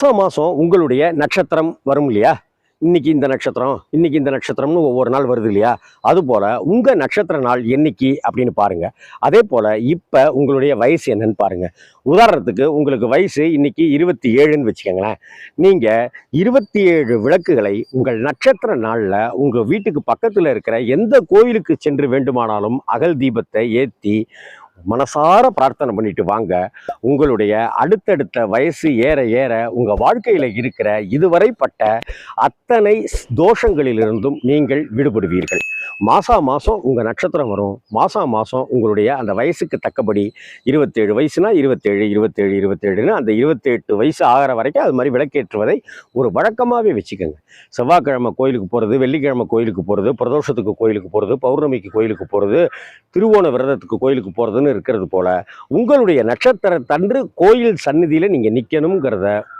மாதம் மாதம் உங்களுடைய நட்சத்திரம் வரும் இல்லையா? இன்னைக்கு இந்த நட்சத்திரம் இன்னைக்கு இந்த நட்சத்திரம்னு ஒவ்வொரு நாள் வருது இல்லையா? அதுபோல் உங்கள் நட்சத்திர நாள் என்னைக்கு அப்படின்னு பாருங்கள் அதே போல் இப்போ உங்களுடைய வயசு என்னன்னு பாருங்கள் உதாரணத்துக்கு உங்களுக்கு வயசு இன்னைக்கு இருபத்தி ஏழுன்னு வச்சுக்கோங்களேன். நீங்கள் இருபத்தி ஏழு விளக்குகளை உங்கள் நட்சத்திர நாளில் உங்கள் வீட்டுக்கு பக்கத்தில் இருக்கிற எந்த கோயிலுக்கு சென்று வேண்டுமானாலும் அகல் தீபத்தை ஏற்றி மனசார பிரார்த்தனை பண்ணிட்டு வாங்க. உங்களுடைய அடுத்தடுத்த வயசு ஏற ஏற உங்கள் வாழ்க்கையில் இருக்கிற இதுவரைப்பட்ட அத்தனை ஸ்- தோஷங்களிலிருந்தும் நீங்கள் விடுபடுவீர்கள். மாசா மாதம் உங்கள் நட்சத்திரம் வரும். மாசா மாதம் உங்களுடைய அந்த வயசுக்கு தக்கபடி இருபத்தேழு வயசுனா இருபத்தேழு இருபத்தேழு இருபத்தேழுன்னு அந்த இருபத்தெட்டு வயசு ஆகிற வரைக்கும் அது மாதிரி விளக்கேற்றுவதை ஒரு வழக்கமாகவே வச்சுக்கோங்க. செவ்வாய்க்கிழமை கோயிலுக்கு போகிறது வெள்ளிக்கிழமை கோயிலுக்கு போகிறது பிரதோஷத்துக்கு கோயிலுக்கு போகிறது பௌர்ணமிக்கு கோயிலுக்கு போகிறது திருவோண விரதத்துக்கு கோயிலுக்கு போகிறதுன்னு இருக்கிறது போல் உங்களுடைய நட்சத்திரத்தன்று கோயில் சந்நிதியில் நீங்கள் நிற்கணுங்கிறத